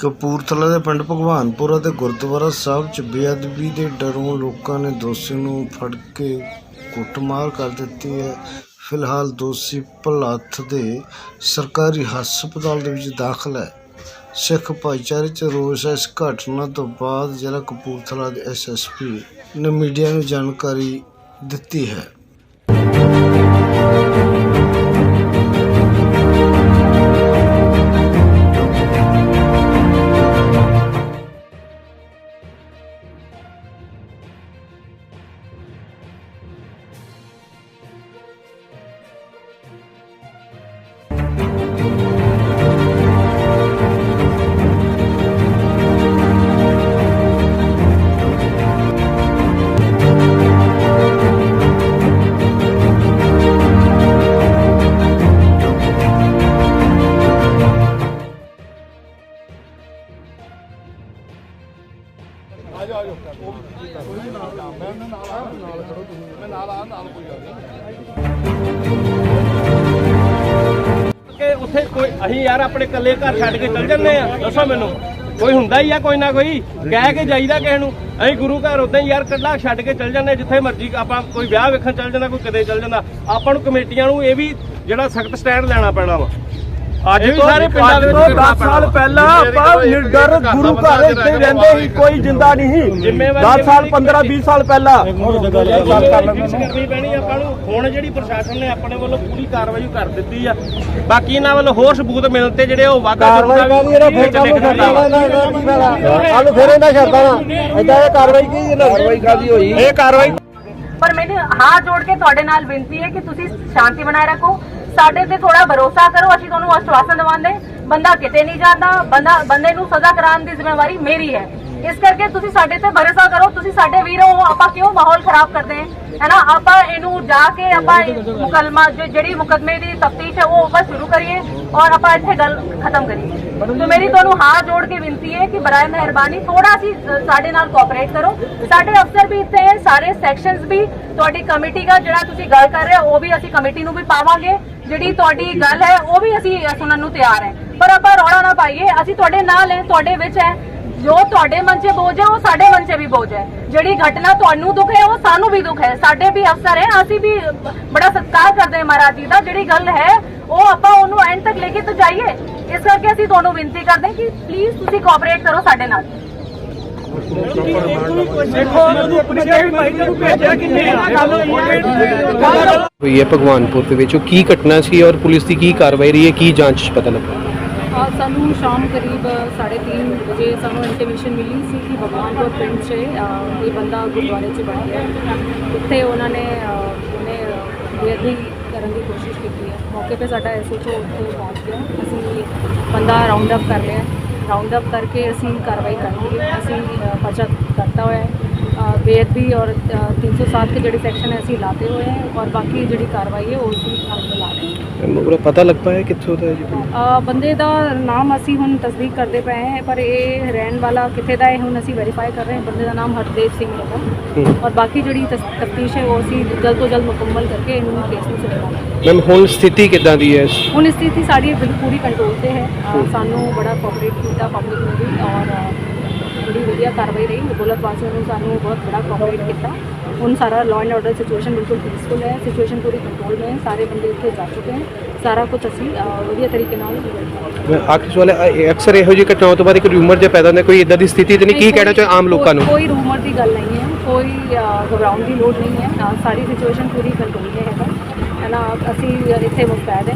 ਕਪੂਰਥਲਾ ਦੇ ਪਿੰਡ ਭਗਵਾਨਪੁਰਾ ਤੇ ਗੁਰਦੁਆਰਾ ਸਾਹਿਬ 'ਚ ਬੇਅਦਬੀ ਦੇ ਡਰੋਂ ਲੋਕਾਂ ਨੇ ਦੋਸ਼ੀ ਨੂੰ ਫੜ ਕੇ ਕੁੱਟਮਾਰ ਕਰ ਦਿੱਤੀ ਹੈ। ਫਿਲਹਾਲ ਦੋਸ਼ੀ ਭਲਾਥ ਦੇ ਸਰਕਾਰੀ ਹਸਪਤਾਲ ਦੇ ਵਿੱਚ ਦਾਖਲ ਹੈ। ਸਿੱਖ ਭਾਈਚਾਰੇ 'ਚ ਰੋਸ ਹੈ। ਇਸ ਘਟਨਾ ਤੋਂ ਬਾਅਦ ਜ਼ਿਲ੍ਹਾ ਕਪੂਰਥਲਾ ਦੇ ਐਸਐਸਪੀ ਨੇ ਮੀਡੀਆ ਨੂੰ ਜਾਣਕਾਰੀ ਦਿੱਤੀ ਹੈ। ਕਿ ਉੱਥੇ ਕੋਈ ਅਸੀਂ ਯਾਰ ਆਪਣੇ ਇਕੱਲੇ ਘਰ ਛੱਡ ਕੇ ਚੱਲ ਜੰਨੇ ਆ। ਦੱਸੋ ਮੈਨੂੰ। ਕੋਈ ਹੁੰਦਾ ਹੀ ਆ ਕੋਈ ਨਾ ਕੋਈ? ਕਹਿ ਕੇ ਜਾਈਦਾ ਕਿਸੇ ਨੂੰ। ਅਸੀਂ ਗੁਰੂ ਘਰ ਉਦਾਂ ਹੀ ਯਾਰ ਇਕੱਲਾ ਛੱਡ ਕੇ ਚੱਲ ਜੰਨੇ ਜਿੱਥੇ ਮਰਜ਼ੀ ਆਪਾਂ ਕੋਈ ਵਿਆਹ ਵੇਖਣ ਚੱਲ ਜਾਂਦਾ, ਕੋਈ ਕਦੇ ਚੱਲ ਜਾਂਦਾ। ਆਪਾਂ ਨੂੰ ਕਮੇਟੀਆਂ ਨੂੰ ਇਹ ਵੀ ਜਿਹੜਾ ਸਖਤ ਸਟੈਂਡ ਲੈਣਾ ਪੈਣਾ ਵਾ। ਅੱਜ ਵੀ ਸਾਰੇ ਪਿੰਡਾਂ ਦੇ ਵਿੱਚ 10 ਸਾਲ ਪਹਿਲਾਂ ਆਪਾਂ ਨਿਰਡਰ ਗੁਰੂ ਘਰ ਇੱਥੇ ਰਹਿੰਦੇ ਸੀ ਕੋਈ ਜਿੰਦਾ ਨਹੀਂ। ਜ਼ਿੰਮੇਵਾਰੀ 10 ਸਾਲ 15 20 ਸਾਲ ਪਹਿਲਾਂ। ਫਿਕਸ ਕਰਨੀ ਪੈਣੀ ਆਪਾਂ ਨੂੰ ਹੁਣ ਜਿਹੜੀ ਪ੍ਰਸ਼ਾਸਨ ਨੇ ਆਪਣੇ ਵੱਲੋਂ ਪੂਰੀ ਕਾਰਵਾਈ ਕਰ ਦਿੱਤੀ ਆ। ਬਾਕੀ ਇਹਨਾਂ ਵੱਲੋਂ ਹੋਰ ਸਬੂਤ ਮਿਲਣ ਤੇ ਜਿਹੜੇ ਉਹ ਵਾਅਦਾ ਕਾਰਵਾਈ ਕਾਦੀ ਇਹਦਾ ਫੇਰ ਕੰਮ ਕਰਦਾ ਵਾ ਹਾਲ ਫੇਰ ਇਹਨਾਂ ਕਰਦਾ ਵਾ। ਐਦਾਂ ਇਹ ਕਾਰਵਾਈ ਕੀ ਇਹਨਾਂ ਕਾਰਵਾਈ ਕਾਦੀ ਹੋਈ? ਇਹ ਕਾਰਵਾਈ ਪਰ ਮੈਨੂੰ ਹੱਥ ਜੋੜ ਕੇ ਤੁਹਾਡੇ ਨਾਲ ਬੇਨਤੀ ਹੈ ਕਿ ਤੁਸੀਂ ਸ਼ਾਂਤੀ ਬਣਾਏ ਰੱਖੋ। ਸਾਡੇ ਤੇ ਥੋੜਾ ਭਰੋਸਾ ਕਰੋ, ਅਸੀਂ ਤੁਹਾਨੂੰ ਆਸ਼ਵਾਸਨ ਦਵਾਉਂਦੇ ਬੰਦਾ ਕਿਤੇ ਨਹੀਂ ਜਾਂਦਾ, ਬੰਦਾ ਬੰਦੇ ਨੂੰ ਸਜ਼ਾ ਕਰਾਉਣ ਦੀ ਜ਼ਿੰਮੇਵਾਰੀ ਮੇਰੀ ਹੈ। ਇਸ ਕਰਕੇ ਤੁਸੀਂ ਸਾਡੇ ਤੇ ਭਰੋਸਾ ਕਰੋ, ਤੁਸੀਂ ਸਾਡੇ ਵੀਰ ਹੋ, ਆਪਾਂ ਕਿਉਂ ਮਾਹੌਲ ਖਰਾਬ ਕਰਦੇ ਹਾਂ? ਹੈ ਨਾ, ਆਪਾਂ ਇਹਨੂੰ ਜਾ ਕੇ ਆਪਾਂ ਇਹ ਮੁਕਲਮਾ ਜਿਹੜੀ ਮੁਕਦਮੇ ਦੀ ਤਫਤੀਸ਼ ਹੈ, ਉਹ ਆਪਾਂ ਸ਼ੁਰੂ ਕਰੀਏ ਔਰ ਆਪਾਂ ਇੱਥੇ ਗੱਲ ਖਤਮ ਕਰੀਏ। तो ਮੇਰੀ ਤੁਹਾਨੂੰ ਹੱਥ ਜੋੜ ਕੇ ਬੇਨਤੀ ਹੈ ਕਿ ਬਰਾਏ ਮਿਹਰਬਾਨੀ ਥੋੜਾ ਸੀ ਸਾਡੇ ਨਾਲ ਕੋਆਪਰੇਟ ਕਰੋ। ਸਾਡੇ ਅਫਸਰ ਵੀ ਇੱਥੇ ਹੈ, ਸਾਰੇ ਸੈਕਸ਼ਨਸ ਵੀ, ਤੁਹਾਡੀ ਕਮੇਟੀ ਦਾ ਜਿਹੜਾ ਤੁਸੀਂ ਗੱਲ ਕਰ ਰਹੇ ਹੋ, ਉਹ ਵੀ ਅਸੀਂ ਕਮੇਟੀ ਨੂੰ ਵੀ ਪਾਵਾਂਗੇ। ਜਿਹੜੀ ਤੁਹਾਡੀ ਗੱਲ ਹੈ, ਉਹ ਵੀ ਅਸੀਂ ਸੁਣਨ ਨੂੰ ਤਿਆਰ ਹੈ। ਪਰ ਆਪਾਂ ਰੌਲਾ ਨਾ ਪਾਈਏ, ਅਸੀਂ ਤੁਹਾਡੇ ਨਾਲ ਹੈ, ਤੁਹਾਡੇ ਵਿੱਚ ਹੈ। ਜੋ ਤੁਹਾਡੇ ਮਨ 'ਚ ਬੋਝ ਹੈ ਉਹ ਸਾਡੇ ਮਨ 'ਚ ਵੀ ਬੋਝ ਹੈ। ਜਿਹੜੀ ਘਟਨਾ ਤੁਹਾਨੂੰ ਦੁੱਖ ਹੈ ਉਹ ਸਾਨੂੰ ਵੀ ਦੁੱਖ ਹੈ। ਸਾਡੇ ਵੀ ਅਫਸਰ ਹੈ ਅਸੀਂ ਵੀ ਬੜਾ ਸਤਿਕਾਰ ਕਰਦੇ ਹਾਂ ਮਹਾਰਾਜ ਜੀ ਦਾ। ਜਿਹੜੀ ਗੱਲ ਹੈ ਉਹ ਆਪਾਂ ਉਹਨੂੰ ਐਂਡ ਤੱਕ ਲੈ ਕੇ ਤਾਂ ਜਾਈਏ। ਇਸ ਕਰਕੇ ਅਸੀਂ ਤੁਹਾਨੂੰ ਬੇਨਤੀ ਕਰਦੇ ਹਾਂ ਕਿ ਪਲੀਜ਼ ਤੁਸੀਂ ਕੋਆਪਰੇਟ ਕਰੋ ਸਾਡੇ ਨਾਲ। ਦੇਖੋ ਪੁਲਿਸ ਵੀ ਭਾਈ ਨੂੰ ਭੇਜਿਆ ਕਿੰਨੇ ਆ ਗੱਲ ਹੋਈ ਹੈ ਭਗਵਾਨਪੁਰ ਦੇ ਵਿੱਚ। ਉਹ ਕੀ ਘਟਨਾ ਸੀ ਔਰ ਪੁਲਿਸ ਦੀ ਕੀ ਕਾਰਵਾਈ ਰਹੀ ਹੈ? ਕੀ ਜਾਂਚ 'ਚ ਪਤਾ ਲੱਗਾ? ਸਾਨੂੰ ਸ਼ਾਮ ਕਰੀਬ 3:30 ਵਜੇ ਸਾਨੂੰ ਇੰਟੀਮੇਸ਼ਨ ਮਿਲੀ ਸੀ ਕਿ ਭਗਵਾਨਪੁਰ ਪਿੰਡ 'ਚ ਅ, ਕੋਈ ਬੰਦਾ ਗੁਰਦੁਆਰੇ 'ਚ ਬਣ ਗਿਆ ਉੱਥੇ ਉਹਨਾਂ ਨੇ ਉਹਨੇ ਬੇਅਦਬੀ ਕਰਨ ਦੀ ਕੋਸ਼ਿਸ਼ ਕੀਤੀ ਹੈ ਮੌਕੇ 'ਤੇ ਸਾਡਾ ਐਸਓਚਓ ਉੱਥੇ ਪਹੁੰਚ ਗਿਆ ਅਸੀਂ ਬੰਦਾ ਰਾਉਂਡ ਅਪ ਕਰ ਲਿਆ ਰਾਉਂਡ ਅਪ ਕਰਕੇ ਅਸੀਂ ਕਾਰਵਾਈ ਕਰ ਲਈ ਅਸੀਂ ਅ, ਪਰਚਾ ਕਰਤਾ ਹੋਇਆ ਬੇਅਦਬੀ ਔਰ ਅ, 307 ਦੇ ਜਿਹੜੇ ਸੈਕਸ਼ਨ ਹੈ ਅਸੀਂ ਲਾਤੇ ਹੋਏ ਹੈ ਔਰ ਬਾਕੀ ਜਿਹੜੀ ਕਾਰਵਾਈ ਹੈ ਉਹ ਅਸੀਂ ਅੱਗੇ ਲਾ ਮੈਨੂੰ ਪੂਰਾ ਪਤਾ ਲੱਗ ਪਾਇਆ ਕਿੱਥੋਂ ਦਾ ਹੈ ਜੀ? ਅ, ਬੰਦੇ ਦਾ ਨਾਮ ਅਸੀਂ ਹੁਣ ਤਸਦੀਕ ਕਰਦੇ ਪਏ ਹਾਂ ਪਰ ਇਹ ਰਹਿਣ ਵਾਲਾ ਕਿੱਥੇ ਦਾ ਹੈ ਹੁਣ ਅਸੀਂ ਵੈਰੀਫਾਈ ਕਰ ਰਹੇ ਹਾਂ ਬੰਦੇ ਦਾ ਨਾਮ ਹਰਦੇਵ ਸਿੰਘ ਹੈਗਾ। ਹੂੰ। ਔਰ ਬਾਕੀ ਜਿਹੜੀ ਤਫਤੀਸ਼ ਹੈ ਉਹ ਅਸੀਂ ਜਲਦ ਤੋਂ ਜਲਦ ਮੁਕੰਮਲ ਕਰਕੇ ਇਹਨੂੰ ਕੇਸ ਨੂੰ ਸੁਲਝਾਵਾਂਗੇ ਮੈਮ ਹੁਣ ਸਥਿਤੀ ਕਿੱਦਾਂ ਦੀ ਹੈ? ਹੁਣ ਸਥਿਤੀ ਸਾਡੀ ਬਿਲਕੁਲ ਪੂਰੀ ਕੰਟਰੋਲ ਤੇ ਹੈ। ਅ, ਸਾਨੂੰ ਬੜਾ ਕੋਆਪਰੇਟ ਕੀਤਾ ਪਬਲਿਕ ਨੇ ਵੀ ਔਰ ਅ, ਬੜੀ ਵਧੀਆ ਕਾਰਵਾਈ ਰਹੀ ਦੌਲਤ ਵਾਸੀਆਂ ਨੇ ਸਾਨੂੰ ਬਹੁਤ ਬੜਾ ਕੋਆਪਰੇਟ ਕੀਤਾ। ਹੁਣ ਸਾਰਾ ਲਾਅ ਐਂਡ ਆਰਡਰ ਸਿਚੁਏਸ਼ਨ ਬਿਲਕੁਲ ਪੀਸਫੁਲ ਹੈ ਸਿਚੁਏਸ਼ਨ ਪੂਰੀ ਕੰਟਰੋਲ में है ਸਾਰੇ ਬੰਦੇ ਉੱਥੇ ਜਾ ਚੁੱਕੇ ਹਨ। ਸਾਰਾ ਕੁਝ ਅਸੀਂ ਵਧੀਆ ਤਰੀਕੇ ਨਾਲ ਆਖਿਰ ਸਵਾਲ ਹੈ ਅਕਸਰ ਇਹੋ ਜਿਹੀ ਘਟਨਾਵਾਂ ਤੋਂ ਬਾਅਦ ਇੱਕ ਰਿਊਮਰ ਜਿਹਾ ਪੈਦਾ ਹੁੰਦਾ ਕੋਈ ਇਦਾਂ ਦੀ ਸਥਿਤੀ ਤੇ ਨਹੀਂ ਕੀ ਕਹਿਣਾ ਚਾਹੋ ਆਮ ਲੋਕਾਂ ਨੂੰ? ਕੋਈ ਰੂਮਰ ਦੀ ਗੱਲ ਨਹੀਂ ਹੈ ਕੋਈ ਘਬਰਾਉਣ ਦੀ ਲੋੜ ਨਹੀਂ ਹੈ। ਸਾਰੀ ਸਿਚੁਏਸ਼ਨ ਪੂਰੀ ਕੰਟਰੋਲ 'ਤੇ ਹੈਗਾ। ਹੈ ਨਾ ਅਸੀਂ ਇੱਥੇ ਮੁਸਤੈਦ ਹੈ।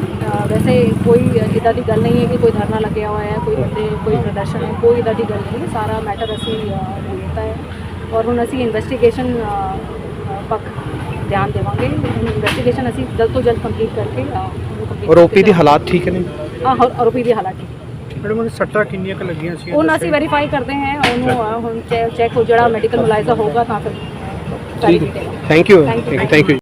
ਵੈਸੇ ਕੋਈ ਇਦਾਂ ਦੀ ਗੱਲ ਨਹੀਂ ਹੈ ਕਿ ਕੋਈ ਧਰਨਾ ਲੱਗਿਆ ਹੋਇਆ ਹੈ ਕੋਈ ਬੰਦੇ ਕੋਈ ਪ੍ਰਦਰਸ਼ਨ ਹੈ ਕੋਈ ਇਦਾਂ ਦੀ ਗੱਲ ਨਹੀਂ ਹੈ। ਸਾਰਾ ਮੈਟਰ ਅਸੀਂ ਲੈਤਾ ਹੈ। ਔਰ ਹੁਣ ਅਸੀਂ ਇਨਵੈਸਟੀਗੇਸ਼ਨ ਪੱਖ ਧਿਆਨ ਦੇਵਾਂਗੇ। ਇਨਵੈਸਟੀਗੇਸ਼ਨ ਅਸੀਂ ਜਲਦ ਤੋਂ ਜਲਦ ਕੰਪਲੀਟ ਕਰਕੇ ਉਹਨੂੰ ਕਰਕੇ ਦੀ ਹਾਲਾਤ ਠੀਕ ਨੇ ਹਾਂ ਹਾਂ, ਆਰੋਪੀ ਦੀ ਹਾਲਾਤ ਠੀਕ ਮੈਡਮ ਉਹਨੂੰ ਸੱਟਾਂ ਕਿੰਨੀਆਂ ਕੁ ਲੱਗੀਆਂ ਸੀ? ਹੁਣ ਅਸੀਂ ਵੈਰੀਫਾਈ ਕਰਦੇ ਹਾਂ ਉਹਨੂੰ ਹੁਣ ਚੈੱਕ ਹੋ ਜਿਹੜਾ ਮੈਡੀਕਲ ਮੁਲਾਇਜ਼ਾ ਹੋਊਗਾ ਤਾਂ ਫਿਰ ਥੈਂਕ ਯੂ. Thank you